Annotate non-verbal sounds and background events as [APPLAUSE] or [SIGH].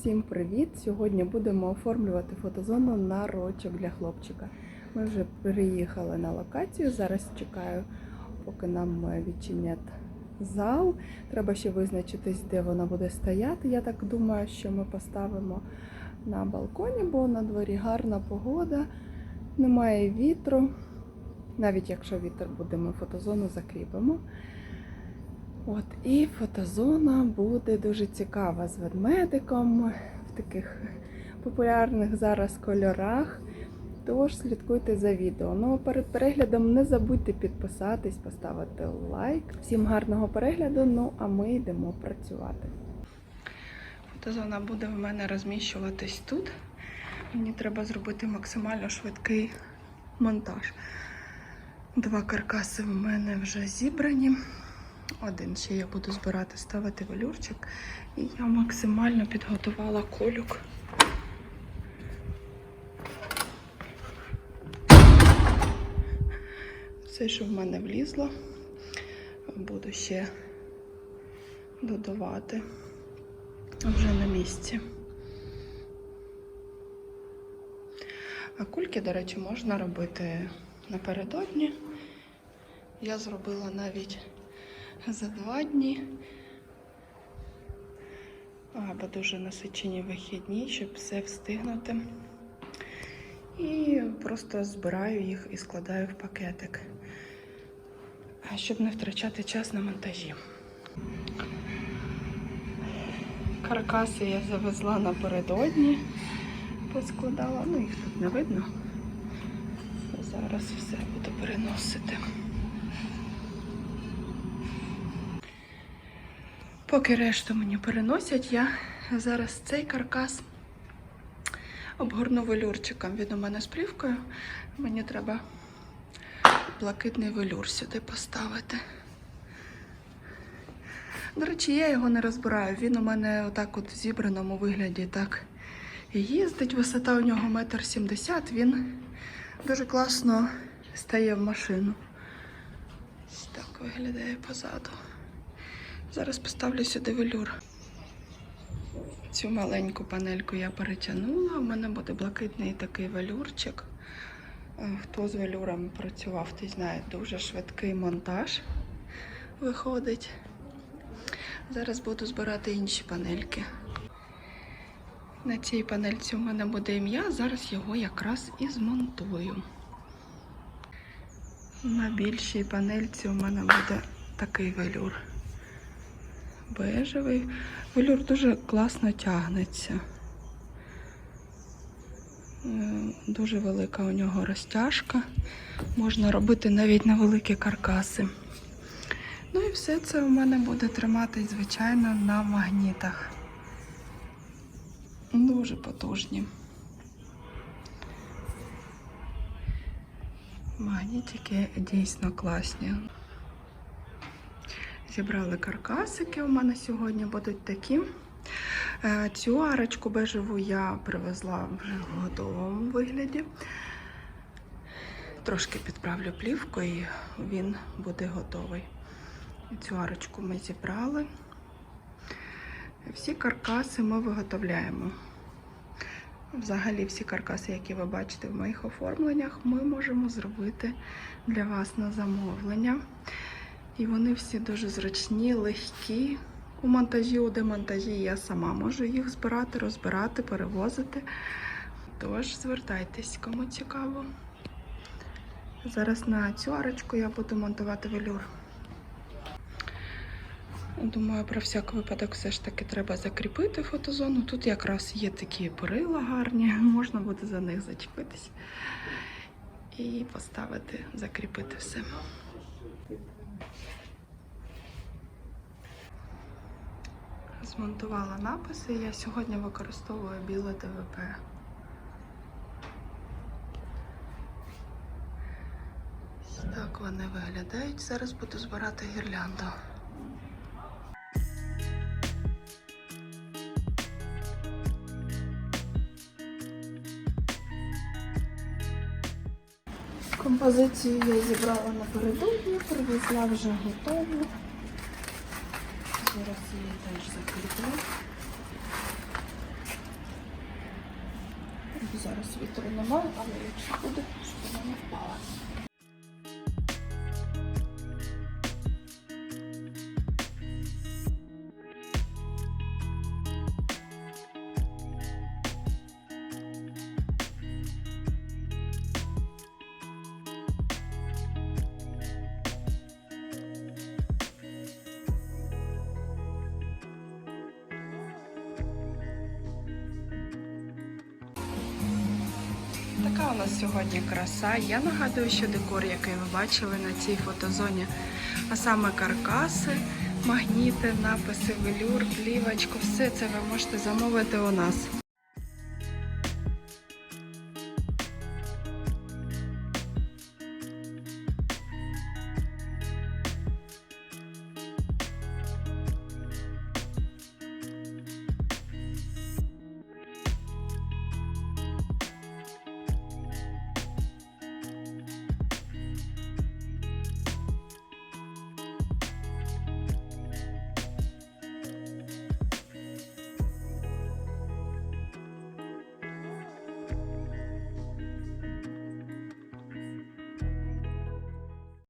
Всім привіт! Сьогодні будемо оформлювати фотозону на рочок для хлопчика. Ми вже переїхали на локацію. Зараз чекаю, поки нам е, відчинять зал. Треба ще визначитись, де вона буде стояти. Я так думаю, що ми поставимо на балконі, бо на дворі гарна погода, немає вітру. Навіть якщо вітер буде, ми фотозону закріпимо. От, і фотозона буде дуже цікава з ведмедиком в таких популярних зараз кольорах. Тож слідкуйте за відео. Ну, а перед переглядом не забудьте підписатись, поставити лайк. Всім гарного перегляду. Ну а ми йдемо працювати. Фотозона буде в мене розміщуватись тут. Мені треба зробити максимально швидкий монтаж. Два каркаси в мене вже зібрані. Один ще я буду збирати, ставити велюрчик. І я максимально підготувала колюк. Все, що в мене влізло, буду ще додавати вже на місці. А кульки, до речі, можна робити напередодні. Я зробила навіть за два дні. Або дуже насичені вихідні, щоб все встигнути. І просто збираю їх і складаю в пакетик, щоб не втрачати час на монтажі. Каркаси я завезла напередодні, поскладала, ну їх тут не видно. Зараз все буду переносити. Поки решту мені переносять, я зараз цей каркас обгорну велюрчиком. Він у мене з плівкою. Мені треба блакитний велюр сюди поставити. До речі, я його не розбираю. Він у мене отак от в зібраному вигляді так їздить. Висота у нього метр сімдесят. Він дуже класно стає в машину. Ось так виглядає позаду. Зараз поставлю сюди велюр. Цю маленьку панельку я перетягнула. У мене буде блакитний такий велюрчик. Е, Хто з велюром працював, той знає, дуже швидкий монтаж виходить. Зараз буду збирати інші панельки. На цій панельці у мене буде ім'я, зараз його якраз і змонтую. На більшій панельці у мене буде такий велюр бежевий. Велюр дуже класно тягнеться. Е, Дуже велика у нього розтяжка. Можна робити навіть на великі каркаси. Ну і все це у мене буде триматись, звичайно, на магнітах. Дуже потужні. Магнітики дійсно класні. Зібрали каркасики. У мене сьогодні будуть такі. Е, Цю арочку бежеву я привезла вже в готовому вигляді. Трошки підправлю плівку і він буде готовий. Цю арочку ми зібрали. Всі каркаси ми виготовляємо. Взагалі, всі каркаси, які ви бачите в моїх оформленнях, ми можемо зробити для вас на замовлення. І вони всі дуже зручні, легкі. У монтажі, у демонтажі я сама можу їх збирати, розбирати, перевозити. Тож звертайтесь, кому цікаво. Зараз на цю арочку я буду монтувати велюр. Думаю, про всяк випадок все ж таки треба закріпити фотозону. Тут якраз є такі перила гарні, [LAUGHS] можна буде за них зачепитись і поставити, закріпити все. Змонтувала написи. Я сьогодні використовую біле ДВП. Так вони виглядають. Зараз буду збирати гірлянду. Композицію я зібрала напередодні, привезла вже готову. Зараз її теж закріплю. Зараз вітру немає, але якщо буде, щоб вона не впала. У нас сьогодні краса. Я нагадую, що декор, який ви бачили на цій фотозоні, а саме каркаси, магніти, написи, велюр, плівочку, все це ви можете замовити у нас.